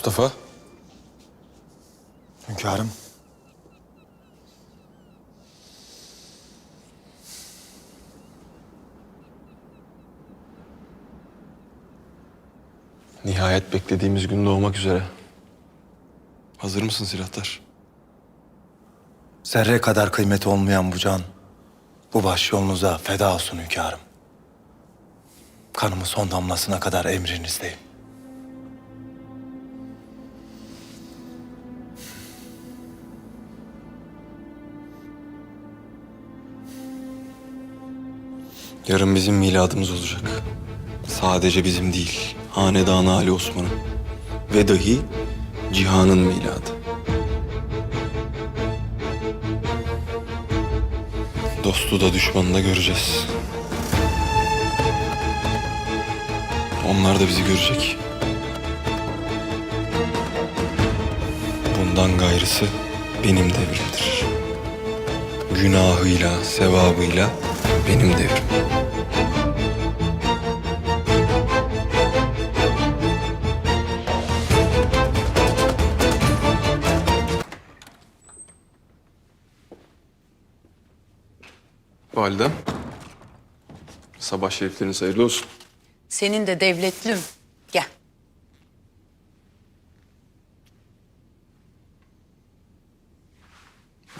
Mustafa. Hünkârım. Nihayet beklediğimiz gün doğmak üzere. Hazır mısın silahlar? Zerre kadar kıymeti olmayan bu can, bu baş yolunuza feda olsun hünkârım. Kanımı son damlasına kadar emrinizdeyim. Yarın bizim miladımız olacak. Sadece bizim değil, hanedanı Ali Osman'ın. Ve dahi cihanın miladı. Dostu da düşmanı da göreceğiz. Onlar da bizi görecek. Bundan gayrısı benim devrimdir. Günahıyla, sevabıyla benim devrim. Validem. Sabah şerifleriniz hayırlı olsun. Senin de devletlüm. Gel.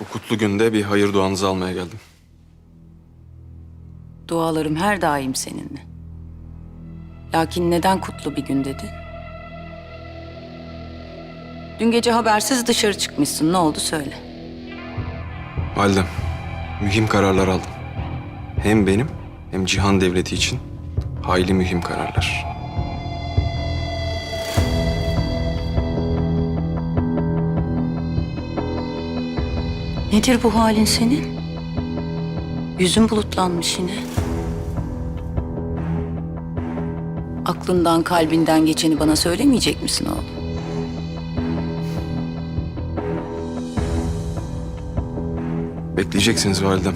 Bu kutlu günde bir hayır duanızı almaya geldim. Dualarım her daim seninle. Lakin neden kutlu bir gün dedi? Dün gece habersiz dışarı çıkmışsın. Ne oldu söyle. Validem, mühim kararlar aldım. Hem benim hem cihan devleti için hayli mühim kararlar. Nedir bu halin senin? Yüzün bulutlanmış yine. Aklından kalbinden geçeni bana söylemeyecek misin oğlum? Bekleyeceksiniz validem.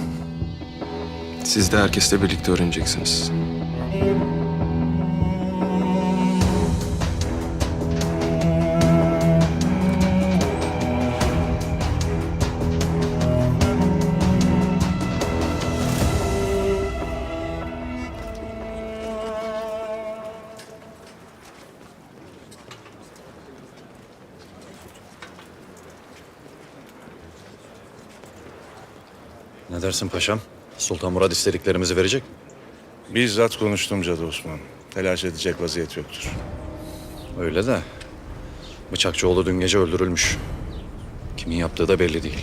Siz de herkesle birlikte öğreneceksiniz. Ne dersin paşam? Sultan Murad istediklerimizi verecek mi? Bizzat konuştum Cadı Osman. Telaş edecek vaziyet yoktur. Öyle de. Bıçakçıoğlu dün gece öldürülmüş. Kimin yaptığı da belli değil.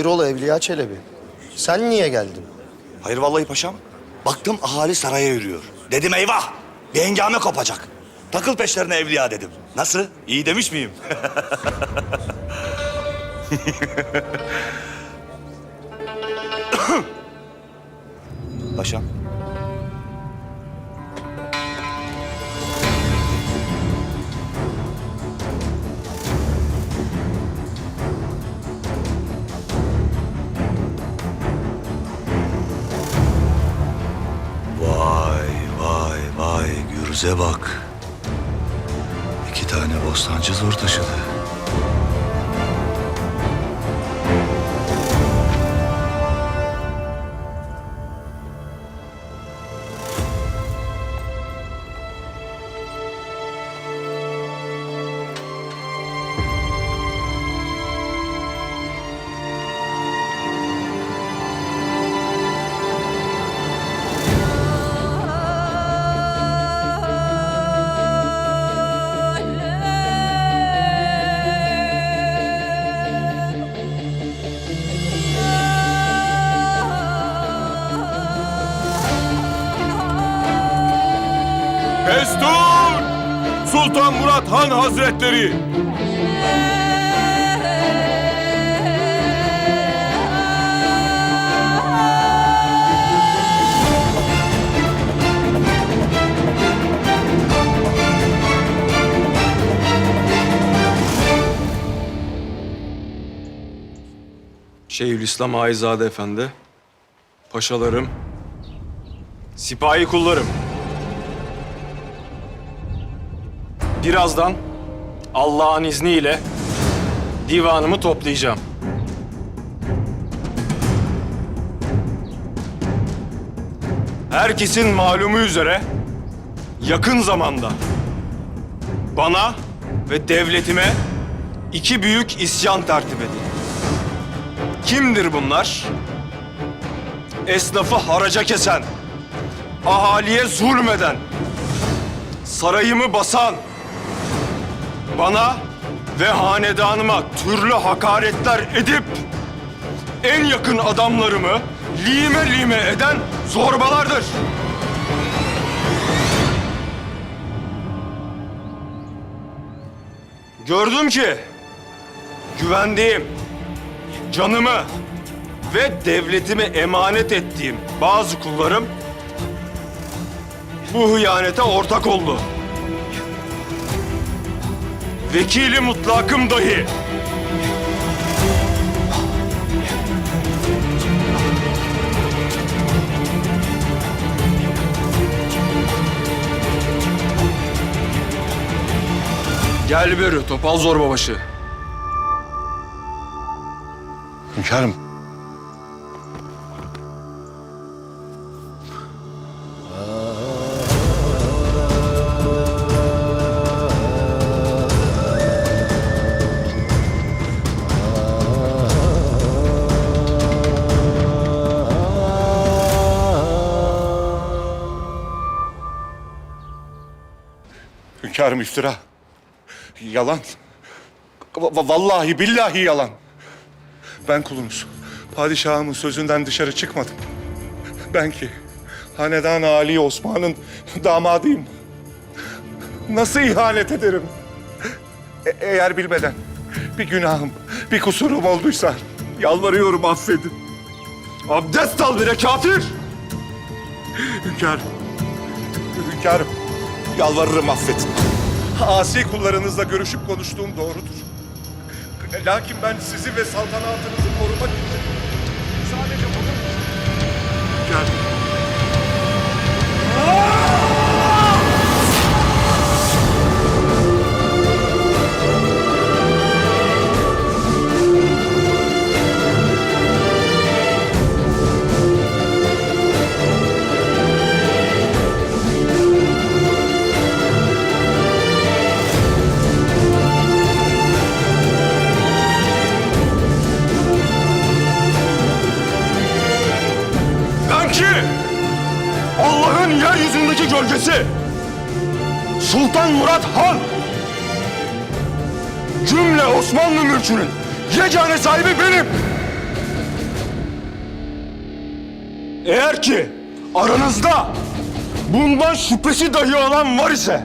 Hayrola Evliya Çelebi? Sen niye geldin? Hayır vallahi paşam. Baktım ahali saraya yürüyor. Dedim eyvah bir hengame kopacak. Takıl peşlerine evliya dedim. Nasıl? İyi demiş miyim? paşam. Gürze bak. İki tane bostancı zor taşıdı. Destur! Sultan Murat Han Hazretleri! Şeyhülislam Aizade Efendi, paşalarım, sipahi kullarım. Birazdan Allah'ın izniyle divanımı toplayacağım. Herkesin malumu üzere yakın zamanda bana ve devletime iki büyük isyan tertip edildi. Kimdir bunlar? Esnafı haraca kesen, ahaliye zulmeden, sarayımı basan, bana ve hanedanıma türlü hakaretler edip en yakın adamlarımı lime lime eden zorbalardır. Gördüm ki güvendiğim, canımı ve devletimi emanet ettiğim bazı kullarım bu hıyanete ortak oldu. Vekili mutlakım dahi. Gel beri topal zorbabaşı. Hünkârım. Hünkârım iftira. Yalan. Va- vallahi billahi yalan. Ben kulunuz. Padişahımın sözünden dışarı çıkmadım. Ben ki Hanedan Ali Osman'ın damadıyım. Nasıl ihanet ederim? E- eğer bilmeden bir günahım, bir kusurum olduysa yalvarıyorum affedin. Abdest al bire kafir! Hünkârım, hünkârım yalvarırım affedin. Asi kullarınızla görüşüp konuştuğum doğrudur. Lakin ben sizi ve saltanatınızı korumak için sadece bunu... Hünkârım. Gölgesi Sultan Murat Han cümle Osmanlı mülkünün yegane sahibi benim. Eğer ki aranızda bundan şüphesi dahi olan var ise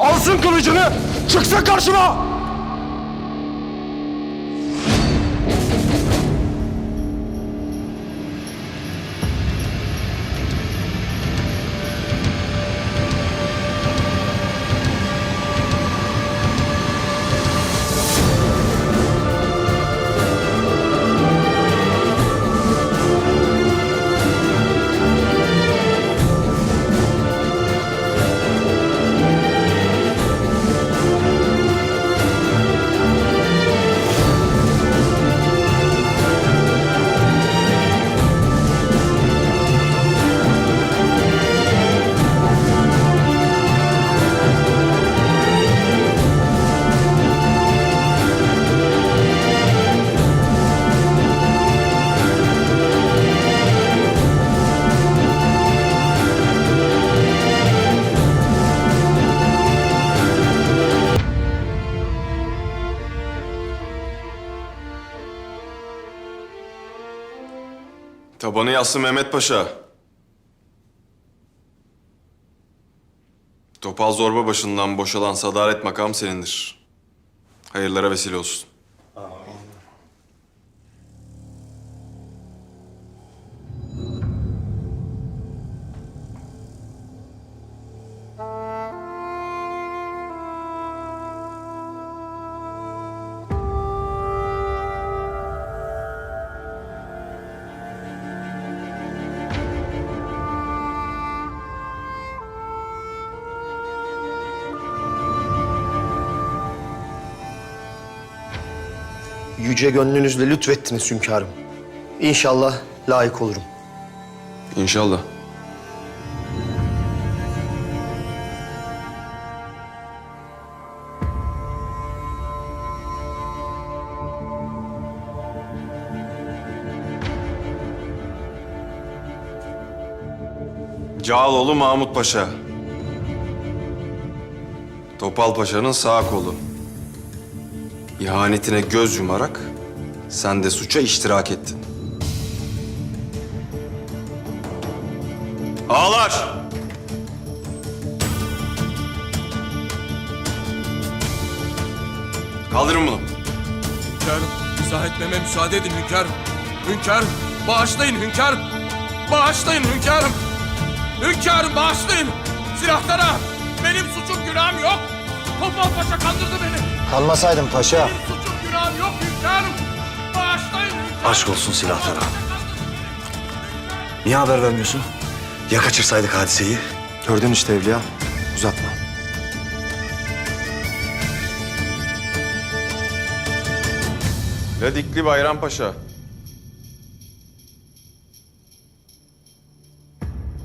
alsın kılıcını çıksın karşıma. Tabanı yassı Mehmet Paşa. Topal zorba başından boşalan sadaret makam senindir. Hayırlara vesile olsun. Yüce gönlünüzle lütfettiniz hünkârım. İnşallah layık olurum. İnşallah. Cağaloğlu Mahmut Paşa. Topal Paşa'nın sağ kolu. İhanetine göz yumarak sen de suça iştirak ettin. Ağlar! Kaldırın bunu. Hünkârım, izah etmeme müsaade edin hünkârım. Hünkârım, bağışlayın hünkârım. Bağışlayın hünkârım. Hünkârım bağışlayın. Silahlara. Benim suçum günahım yok. Topal Paşa kandırdı beni. Kanmasaydın paşa. Aşk olsun silahlara. Niye haber vermiyorsun? Ya kaçırsaydık hadiseyi? Gördün işte Evliya. Uzatma. Ladikli Bayram Paşa.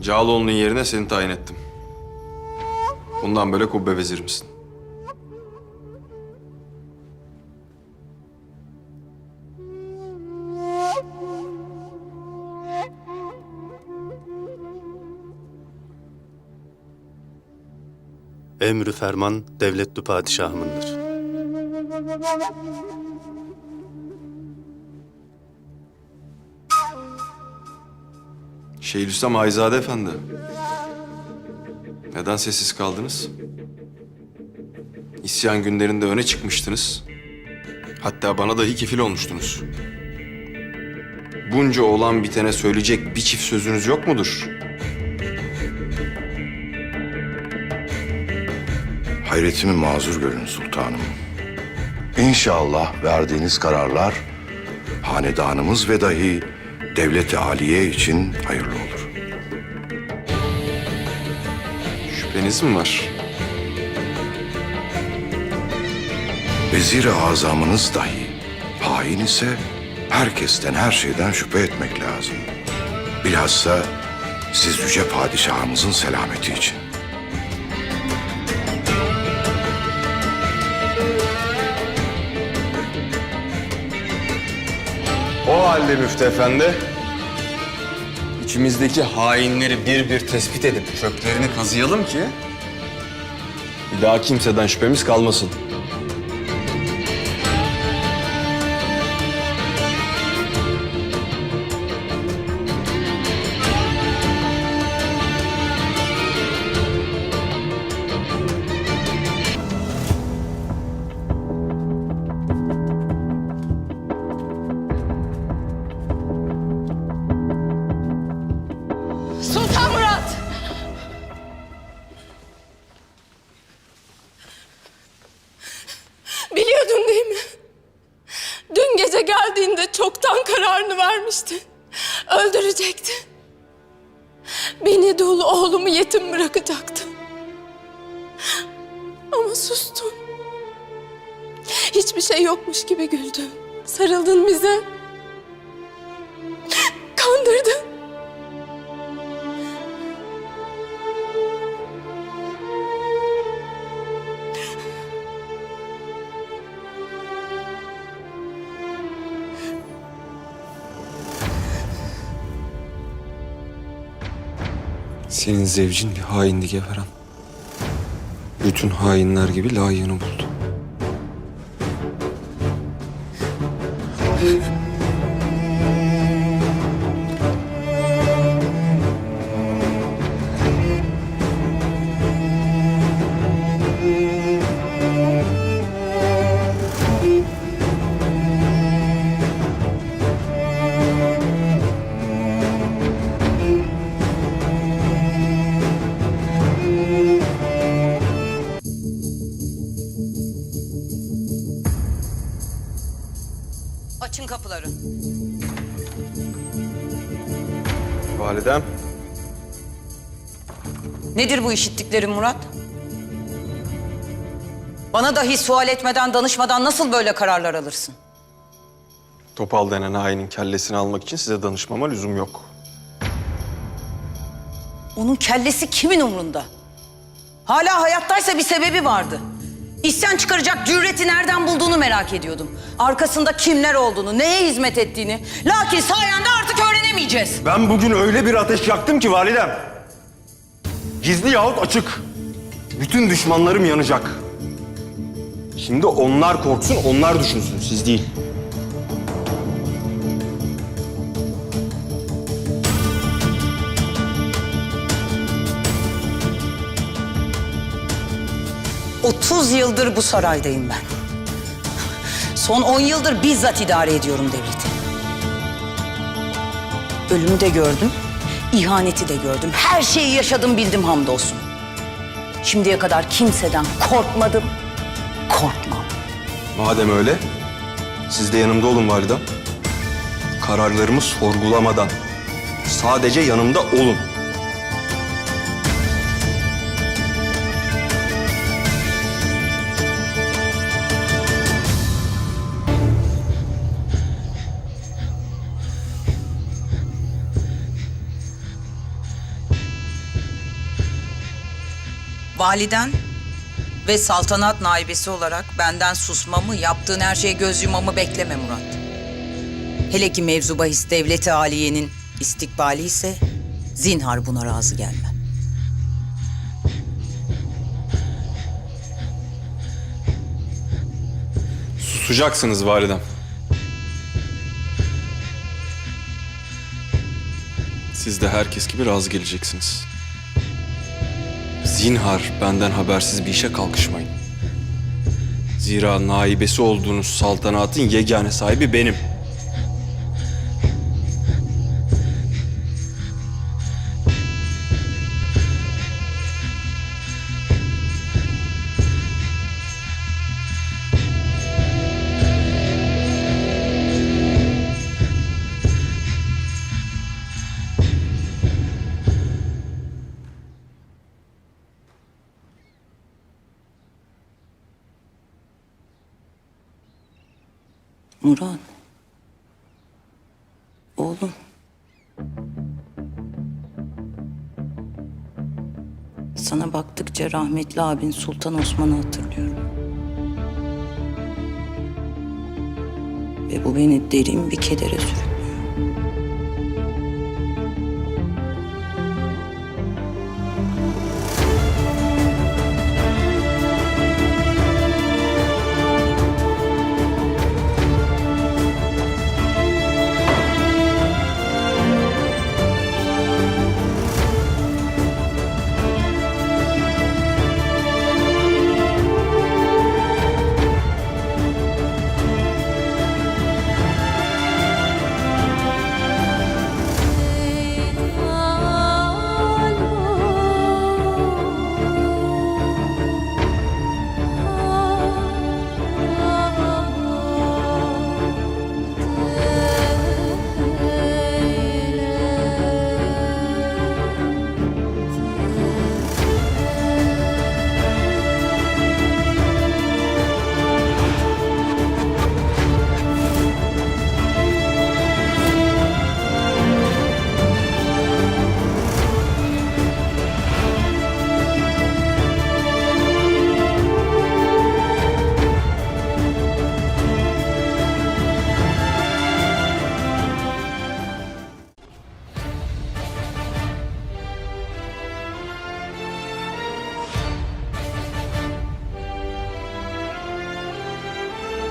Cağaloğlu'nun yerine seni tayin ettim. Bundan böyle kubbe vezirimsin. Emrü ferman devletli padişahımındır. Şeyhülislam Ayzade Efendi. Neden sessiz kaldınız? İsyan günlerinde öne çıkmıştınız. Hatta bana dahi kefil olmuştunuz. Bunca olan bitene söyleyecek bir çift sözünüz yok mudur? Hayretimi mazur görün sultanım. İnşallah verdiğiniz kararlar hanedanımız ve dahi devlet-i aliye için hayırlı olur. Şüpheniz mi var? Vezir-i azamınız dahi hain ise herkesten her şeyden şüphe etmek lazım. Bilhassa siz yüce padişahımızın selameti için. Halde Müftü Efendi, içimizdeki hainleri bir bir tespit edip köklerini kazıyalım ki... ...bir daha kimseden şüphemiz kalmasın. Geldiğinde çoktan kararını vermiştin. Öldürecektin. Beni dul oğlumu yetim bırakacaktın. Ama sustun. Hiçbir şey yokmuş gibi güldün. Sarıldın bize. Senin zevcin bir haindi Geveren. Bütün hainler gibi layığını buldu. Kapıları. Validem. Nedir bu işittiklerin Murat? Bana dahi sual etmeden, danışmadan nasıl böyle kararlar alırsın? Topal denen hainin kellesini almak için size danışmama lüzum yok. Onun kellesi kimin umrunda? Hala hayattaysa bir sebebi vardı. İsyan çıkaracak cüreti nereden bulduğunu merak ediyordum. Arkasında kimler olduğunu, neye hizmet ettiğini. Lakin sayende artık öğrenemeyeceğiz. Ben bugün öyle bir ateş yaktım ki validem. Gizli yahut açık. Bütün düşmanlarım yanacak. Şimdi onlar korksun, onlar düşünsün, siz değil. Otuz yıldır bu saraydayım ben. Son on yıldır bizzat idare ediyorum devleti. Ölümü de gördüm, ihaneti de gördüm. Her şeyi yaşadım bildim hamdolsun. Şimdiye kadar kimseden korkmadım, korkmam. Madem öyle, siz de yanımda olun validem. Kararlarımı sorgulamadan, sadece yanımda olun. Validen ve saltanat naibesi olarak benden susmamı, yaptığın her şeye göz yumamı bekleme Murat. Hele ki mevzu bahis devleti aliyenin istikbali ise zinhar buna razı gelmem. Susacaksınız validem. Siz de herkes gibi razı geleceksiniz. Zinhar benden habersiz bir işe kalkışmayın. Zira naibesi olduğunuz saltanatın yegane sahibi benim. Murat. Oğlum. Sana baktıkça rahmetli abin Sultan Osman'ı hatırlıyorum. Ve bu beni derin bir kedere sürüklüyor.